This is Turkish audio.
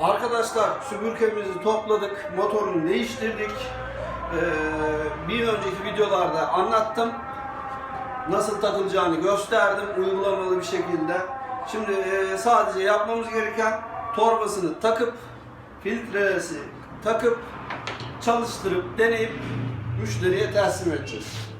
Arkadaşlar süpürgemizi topladık, motorunu değiştirdik. Ee, bir önceki videolarda anlattım. Nasıl takılacağını gösterdim uygulamalı bir şekilde. Şimdi e, sadece yapmamız gereken torbasını takıp filtresi takıp çalıştırıp deneyip müşteriye teslim edeceğiz.